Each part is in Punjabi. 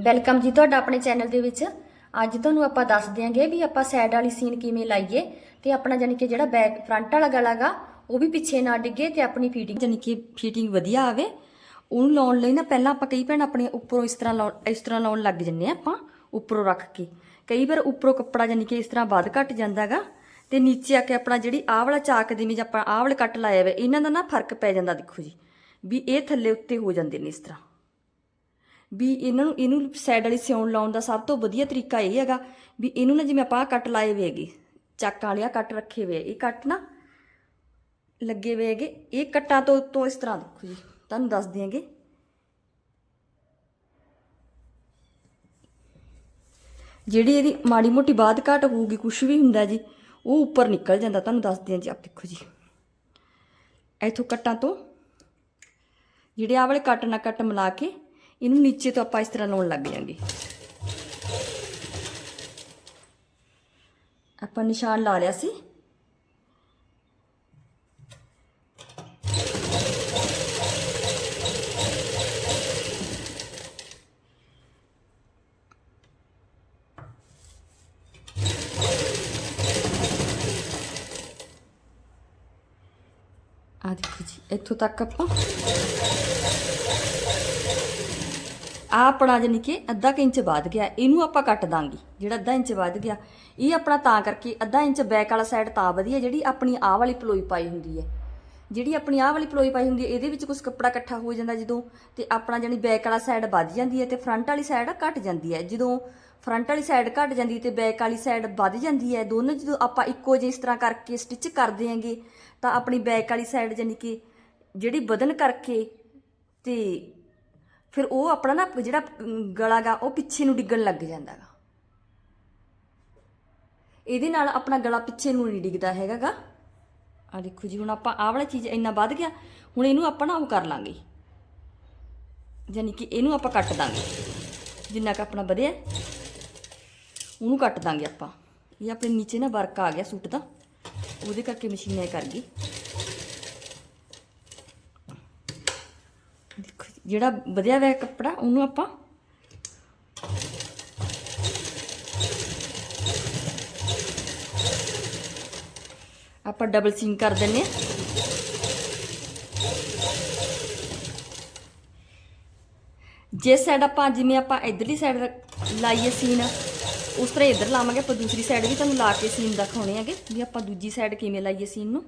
ਵੈਲਕਮ ਜੀ ਤੁਹਾਡਾ ਆਪਣੇ ਚੈਨਲ ਦੇ ਵਿੱਚ। ਅੱਜ ਤੁਹਾਨੂੰ ਆਪਾਂ ਦੱਸ ਦਿਆਂਗੇ ਵੀ ਆਪਾਂ ਸਾਈਡ ਵਾਲੀ ਸੀਨ ਕਿਵੇਂ ਲਾਈਏ ਤੇ ਆਪਣਾ ਜਾਨੀ ਕਿ ਜਿਹੜਾ ਬੈਕ ਫਰੰਟ ਵਾਲਾ ਗਲਾ ਗਾ, ਉਹ ਵੀ ਪਿੱਛੇ ਨਾ ਡਿੱਗੇ ਤੇ ਆਪਣੀ ਫੀਟਿੰਗ ਜਾਨੀ ਕਿ ਫੀਟਿੰਗ ਵਧੀਆ ਆਵੇ। ਉਹਨੂੰ ਲਾਉਣ ਲਈ ਨਾ ਪਹਿਲਾਂ ਆਪਾਂ ਕਈ ਭੈਣ ਆਪਣੇ ਉੱਪਰੋਂ ਇਸ ਤਰ੍ਹਾਂ ਲਾਉਣ ਇਸ ਤਰ੍ਹਾਂ ਲਾਉਣ ਲੱਗ ਜੰਨੇ ਆ ਆਪਾਂ, ਉੱਪਰੋਂ ਰੱਖ ਕੇ। ਕਈ ਵਾਰ ਉੱਪਰੋਂ ਕੱਪੜਾ ਜਾਨੀ ਕਿ ਇਸ ਤਰ੍ਹਾਂ ਵੱਧ ਘਟ ਜਾਂਦਾਗਾ ਤੇ ਨੀਚੇ ਆ ਕੇ ਆਪਣਾ ਜਿਹੜੀ ਆਹ ਵਾਲਾ ਚਾਕ ਦੇ ਵਿੱਚ ਆਪਾਂ ਆਹ ਵਾਲੇ ਕੱਟ ਲਾਇਆ ਹੋਇਆ ਇਹਨਾਂ ਦਾ ਨਾ ਫ਼ਰਕ ਪੈ ਜਾਂਦਾ ਦੇਖੋ ਜੀ, ਵੀ ਇਹ ਥੱਲੇ ਉੱਤੇ ਹੋ ਜਾਂਦੇ ਨੇ ਇਸ ਤਰ੍ਹਾਂ। ਵੀ ਇਹਨਾਂ ਨੂੰ ਇਹਨੂੰ ਸਾਈਡ ਵਾਲੀ ਸਿਉਣ ਲਾਉਣ ਦਾ ਸਭ ਤੋਂ ਵਧੀਆ ਤਰੀਕਾ ਇਹ ਹੈਗਾ ਵੀ ਇਹਨੂੰ ਨਾ ਜਿਵੇਂ ਆਪਾਂ ਕੱਟ ਲਾਏ ਹੋਏ ਹੈਗੇ ਚੱਕ ਵਾਲਿਆ ਕੱਟ ਰੱਖੇ ਹੋਏ ਆ, ਇਹ ਕੱਟ ਨਾ ਲੱਗੇ ਹੋਏ ਹੈਗੇ ਇਹ ਕੱਟਾਂ ਤੋਂ ਉੱਤੋਂ ਇਸ ਤਰ੍ਹਾਂ ਦੇਖੋ ਜੀ ਤੁਹਾਨੂੰ ਦੱਸ ਦਿਆਂਗੇ। ਜਿਹੜੀ ਇਹਦੀ ਮਾੜੀ ਮੋਟੀ ਬਾਤ ਘਾਟ ਹੋਊਗੀ ਕੁਝ ਵੀ ਹੁੰਦਾ ਜੀ ਉਹ ਉੱਪਰ ਨਿਕਲ ਜਾਂਦਾ ਤੁਹਾਨੂੰ ਦੱਸਦੇ ਦਿਆਂ ਜੀ ਆਪ ਦੇਖੋ ਜੀ। ਇੱਥੋਂ ਕੱਟਾਂ ਤੋਂ ਜਿਹੜੇ ਆਹ ਵਾਲੇ ਕੱਟ ਨਾਲ ਕੱਟ ਮਿਲਾ ਕੇ ਇਹਨੂੰ ਨੀਚੇ ਤੋਂ ਆਪਾਂ ਇਸ ਤਰ੍ਹਾਂ ਲਾਉਣ ਲੱਗ ਜਾਾਂਗੇ ਆਪਾਂ ਨਿਸ਼ਾਨ ਲਾ ਲਿਆ ਸੀ ਆ ਦੇਖੋ ਜੀ ਇੱਥੋਂ ਤੱਕ ਆਪਾਂ ਆ ਆਪਣਾ ਜਾਨੀ ਕਿ ਅੱਧਾ ਕੁ ਇੰਚ ਵੱਧ ਗਿਆ, ਇਹਨੂੰ ਆਪਾਂ ਕੱਟ ਦਾਂਗੇ। ਜਿਹੜਾ ਅੱਧਾ ਇੰਚ ਵੱਧ ਗਿਆ, ਇਹ ਆਪਣਾ ਤਾਂ ਕਰਕੇ ਅੱਧਾ ਇੰਚ ਬੈਕ ਵਾਲਾ ਸਾਈਡ ਤਾਂ ਵਧੀਆ, ਜਿਹੜੀ ਆਪਣੀ ਆਹ ਵਾਲੀ ਪਲੋਈ ਪਾਈ ਹੁੰਦੀ ਹੈ। ਜਿਹੜੀ ਆਪਣੀ ਆਹ ਵਾਲੀ ਪਲੋਈ ਪਾਈ ਹੁੰਦੀ ਹੈ, ਇਹਦੇ ਵਿੱਚ ਕੁਝ ਕੱਪੜਾ ਇਕੱਠਾ ਹੋ ਜਾਂਦਾ ਜਦੋਂ, ਤੇ ਆਪਣਾ ਜਾਨੀ ਬੈਕ ਵਾਲਾ ਸਾਈਡ ਵੱਧ ਜਾਂਦੀ ਹੈ ਤੇ ਫਰੰਟ ਵਾਲੀ ਸਾਈਡ ਘਟ ਜਾਂਦੀ ਹੈ। ਜਦੋਂ ਫਰੰਟ ਵਾਲੀ ਸਾਈਡ ਘਟ ਜਾਂਦੀ ਤੇ ਬੈਕ ਵਾਲੀ ਸਾਈਡ ਵੱਧ ਜਾਂਦੀ ਹੈ, ਦੋਨੋਂ ਜਦੋਂ ਆਪਾਂ ਇੱਕੋ ਜਿਹੇ ਇਸ ਤਰ੍ਹਾਂ ਕਰਕੇ ਸਟਿਚ ਕਰਦੇ ਦਿਆਂਗੇ, ਤਾਂ ਆਪਣੀ ਬੈਕ ਵਾਲੀ ਸਾਈਡ ਜਾਨੀ ਕਿ ਜਿਹੜੀ ਵਧਨ ਕਰਕੇ ਤੇ ਫਿਰ ਉਹ ਆਪਣਾ ਨਾ ਜਿਹੜਾ ਅਮ, ਗਲਾ ਗਾ ਉਹ ਪਿੱਛੇ ਨੂੰ ਡਿੱਗਣ ਲੱਗ ਜਾਂਦਾ ਗਾ। ਇਹਦੇ ਨਾਲ ਆਪਣਾ ਗਲਾ ਪਿੱਛੇ ਨੂੰ ਨਹੀਂ ਡਿੱਗਦਾ ਹੈਗਾਗਾ ਆ ਦੇਖੋ ਜੀ ਹੁਣ ਆਪਾਂ ਆਹ ਵਾਲਾ ਚੀਜ਼ ਇੰਨਾ ਵੱਧ ਗਿਆ ਹੁਣ ਇਹਨੂੰ ਆਪਾਂ ਨਾ ਉਹ ਕਰ ਲਾਂਗੇ। ਯਾਨੀ ਕਿ ਇਹਨੂੰ ਆਪਾਂ ਕੱਟ ਦਾਂਗੇ। ਜਿੰਨਾ ਕ ਆਪਣਾ ਵਧਿਆ ਉਹਨੂੰ ਕੱਟ ਦਾਂਗੇ ਆਪਾਂ। ਇਹ ਆਪਣੇ ਨੀਚੇ ਨਾ ਵਰਕ ਆ ਗਿਆ ਸੂਟ ਦਾ। ਉਹਦੇ ਕਰਕੇ ਮਸ਼ੀਨ ਐ ਕਰ ਗਈ ਦੇਖੋ ਜੀ, ਜਿਹੜਾ ਵਧਿਆ ਹੋਇਆ ਕੱਪੜਾ, ਉਹਨੂੰ ਆਪਾਂ ਆਪਾਂ ਡਬਲ ਸੀਨ ਕਰ ਦਿੰਨੇ ਆ ਜੇ ਸਾਈਡ ਆਪਾਂ ਜਿਵੇਂ ਆਪਾਂ ਇਧਰਲੀ ਸਾਈਡ ਲਾਈਏ ਸੀਨ ਉਸ ਤਰ੍ਹਾਂ ਇਧਰ ਲਾਵਾਂਗੇ, ਆਪਾਂ ਦੂਸਰੀ ਸਾਈਡ ਵੀ ਤੁਹਾਨੂੰ ਲਾ ਕੇ ਸੀਨ ਦਿਖਾਉਣੇ ਹੈਗੇ, ਵੀ ਆਪਾਂ ਦੂਜੀ ਸਾਈਡ ਕਿਵੇਂ ਲਾਈਏ ਸੀਨ ਨੂੰ।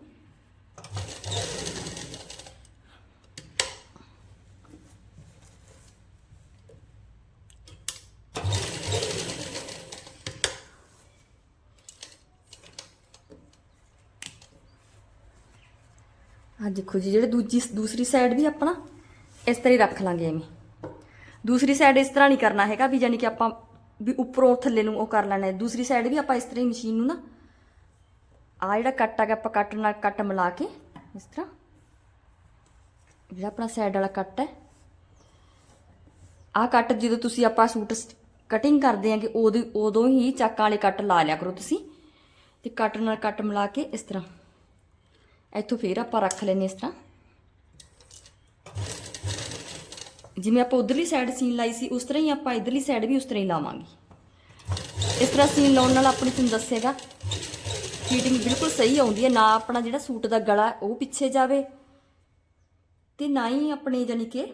ਆ ਦੇਖੋ ਜੀ, ਜਿਹੜੇ ਦੂਜੀ ਦੂਸਰੀ ਸਾਈਡ ਵੀ ਆਪਣਾ ਇਸ ਤਰ੍ਹਾਂ ਹੀ ਰੱਖ ਲਾਂਗੇ ਐਵੇਂ। ਦੂਸਰੀ ਸਾਈਡ ਇਸ ਤਰ੍ਹਾਂ ਨਹੀਂ ਕਰਨਾ ਹੈਗਾ ਵੀ ਯਾਨੀ ਕਿ ਆਪਾਂ ਵੀ ਉੱਪਰੋਂ ਥੱਲੇ ਨੂੰ ਉਹ ਕਰ ਲੈਣਾ ਹੈ। ਦੂਸਰੀ ਸਾਈਡ ਵੀ ਆਪਾਂ ਇਸ ਤਰ੍ਹਾਂ ਹੀ ਮਸ਼ੀਨ ਨੂੰ ਨਾ ਆ ਜਿਹੜਾ ਕੱਟ ਆ ਗਿਆ, ਆਪਾਂ ਕੱਟ ਨਾਲ ਕੱਟ ਮਿਲਾ ਕੇ ਇਸ ਤਰ੍ਹਾਂ, ਜਿਹੜਾ ਆਪਣਾ ਸਾਈਡ ਵਾਲਾ ਕੱਟ ਹੈ ਆ ਕੱਟ ਜਦੋਂ ਤੁਸੀਂ ਆਪਾਂ ਸੂਟ ਕਟਿੰਗ ਕਰਦੇ ਆਂਗੇ ਉਦੋਂ ਉਦੋਂ ਹੀ ਚਾਕਾਂ ਵਾਲੇ ਕੱਟ ਲਾ ਲਿਆ ਕਰੋ ਤੁਸੀਂ, ਤੇ ਕੱਟ ਨਾਲ ਕੱਟ ਮਿਲਾ ਕੇ ਇਸ ਤਰ੍ਹਾਂ। ਇੱਥੋਂ ਫੇਰ ਆਪਾਂ ਰੱਖ ਲੈਨੇ ਇਸ ਤਰ੍ਹਾਂ ਜਿਵੇਂ ਆਪਾਂ ਉਧਰਲੀ ਸਾਈਡ ਸੀਨ ਲਾਈ ਸੀ ਉਸ ਤਰ੍ਹਾਂ ਹੀ ਆਪਾਂ ਇਧਰਲੀ ਸਾਈਡ ਵੀ ਉਸ ਤਰ੍ਹਾਂ ਹੀ ਲਾਵਾਂਗੇ ਇਸ ਤਰ੍ਹਾਂ ਸੀਨ ਲਾਉਣ ਨਾਲ ਆਪਣੀ ਤੁਹਾਨੂੰ ਦੱਸੇਗਾ ਫੀਟਿੰਗ ਬਿਲਕੁਲ ਸਹੀ ਆਉਂਦੀ ਹੈ ਨਾ ਆਪਣਾ ਜਿਹੜਾ ਸੂਟ ਦਾ ਗਲਾ ਉਹ ਪਿੱਛੇ ਜਾਵੇ ਤੇ ਨਾ ਹੀ ਆਪਣੇ ਜਾਨੀ ਕਿ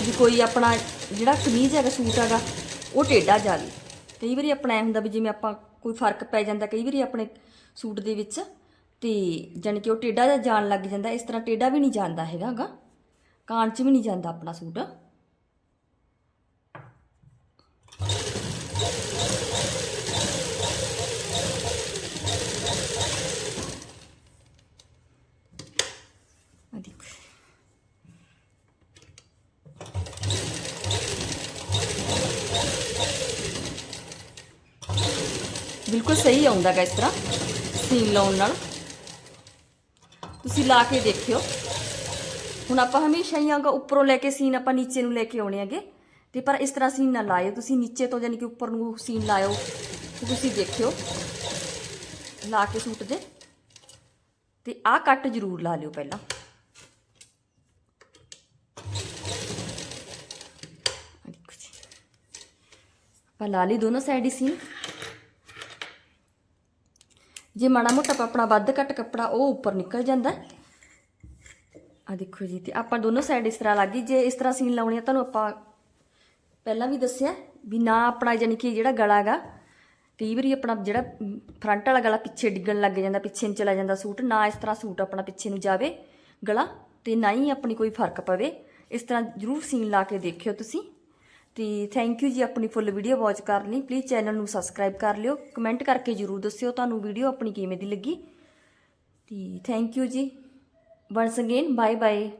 ਵੀ ਕੋਈ ਆਪਣਾ ਜਿਹੜਾ ਕਮੀਜ਼ ਹੈਗਾ ਸੂਟ ਹੈਗਾ ਉਹ ਟੇਢਾ ਜਾਵੇ ਕਈ ਵਾਰੀ ਆਪਣਾ ਐ ਹੁੰਦਾ ਵੀ ਜਿਵੇਂ ਆਪਾਂ ਕੋਈ ਫ਼ਰਕ ਪੈ ਜਾਂਦਾ ਕਈ ਵਾਰੀ ਆਪਣੇ ਸੂਟ ਦੇ ਵਿੱਚ, ਤੇ ਜਾਣੀ ਕਿ ਉਹ ਟੇਢਾ ਜਿਹਾ ਜਾਣ ਲੱਗ ਜਾਂਦਾ, ਇਸ ਤਰ੍ਹਾਂ ਟੇਢਾ ਵੀ ਨਹੀਂ ਜਾਂਦਾ ਹੈਗਾਗਾ ਕਾਣ 'ਚ ਵੀ ਨਹੀਂ ਜਾਂਦਾ ਆਪਣਾ ਸੂਟ। ਬਿਲਕੁਲ ਸਹੀ ਆਉਂਦਾ ਗਾ ਇਸ ਤਰ੍ਹਾਂ ਸੀਨ ਲਾਉਣ ਨਾਲ। ਤੁਸੀਂ ਲਾ ਕੇ ਦੇਖਿਓ। ਹੁਣ ਆਪਾਂ ਹਮੇਸ਼ਾ ਹੀ ਆਂਗਾ ਉੱਪਰੋਂ ਲੈ ਕੇ ਸੀਨ ਆਪਾਂ ਨੀਚੇ ਨੂੰ ਲੈ ਕੇ ਆਉਣੇ ਹੈਗੇ। ਤੇ ਪਰ ਇਸ ਤਰ੍ਹਾਂ ਸੀਨ ਨਾ ਲਾਇਓ, ਤੁਸੀਂ ਨੀਚੇ ਤੋਂ ਯਾਨੀ ਕਿ ਉੱਪਰ ਨੂੰ ਸੀਨ ਲਾਇਓ ਤੁਸੀਂ ਦੇਖਿਓ। ਲਾ ਕੇ ਸੂਟ ਦੇ। ਤੇ ਆਹ ਕੱਟ ਜ਼ਰੂਰ ਲਾ ਲਿਓ ਪਹਿਲਾਂ। ਆਪਾਂ ਲਾ ਲਈ ਦੋਨੋਂ ਸਾਈਡ ਹੀ ਸੀਨ। ਜੇ ਮਾੜਾ ਮੋਟਾ ਆਪਣਾ ਵੱਧ ਘੱਟ ਕੱਪੜਾ ਉਹ ਉੱਪਰ ਨਿਕਲ ਜਾਂਦਾ ਆ ਦੇਖੋ ਜੀ, ਤੇ ਆਪਾਂ ਦੋਨੋਂ ਸਾਈਡ ਇਸ ਤਰ੍ਹਾਂ ਲੱਗੀ। ਜੇ ਇਸ ਤਰ੍ਹਾਂ ਸੀਨ ਲਾਉਣੀ ਆ, ਤੁਹਾਨੂੰ ਆਪਾਂ ਪਹਿਲਾਂ ਵੀ ਦੱਸਿਆ ਵੀ ਨਾ ਆਪਣਾ ਯਾਨੀ ਕਿ ਜਿਹੜਾ ਗਲਾ ਹੈਗਾ ਕਈ ਵਾਰੀ ਆਪਣਾ ਜਿਹੜਾ ਫਰੰਟ ਵਾਲਾ ਗਲਾ ਪਿੱਛੇ ਡਿੱਗਣ ਲੱਗ ਜਾਂਦਾ, ਪਿੱਛੇ ਨੂੰ ਚਲਾ ਜਾਂਦਾ ਸੂਟ, ਨਾ ਇਸ ਤਰ੍ਹਾਂ ਸੂਟ ਆਪਣਾ ਪਿੱਛੇ ਨੂੰ ਜਾਵੇ ਗਲਾ, ਤੇ ਨਾ ਹੀ ਆਪਣੀ ਕੋਈ ਫ਼ਰਕ ਪਵੇ। ਇਸ ਤਰ੍ਹਾਂ ਜਰੂਰ ਸੀਨ ਲਾ ਕੇ ਦੇਖਿਓ ਤੁਸੀਂ। ਤੇ ਥੈਂਕ ਯੂ ਜੀ ਆਪਣੀ ਫੁੱਲ ਵੀਡੀਓ ਵਾਚ ਕਰਨ ਲਈ। ਪਲੀਜ਼ ਚੈਨਲ ਨੂੰ ਸਬਸਕ੍ਰਾਈਬ ਕਰ ਲਿਓ। ਕਮੈਂਟ ਕਰਕੇ ਜਰੂਰ ਦੱਸਿਓ ਤੁਹਾਨੂੰ ਵੀਡੀਓ ਆਪਣੀ ਕਿਵੇਂ ਦੀ ਲੱਗੀ। ਤੇ ਥੈਂਕ ਯੂ ਜੀ। Once again bye bye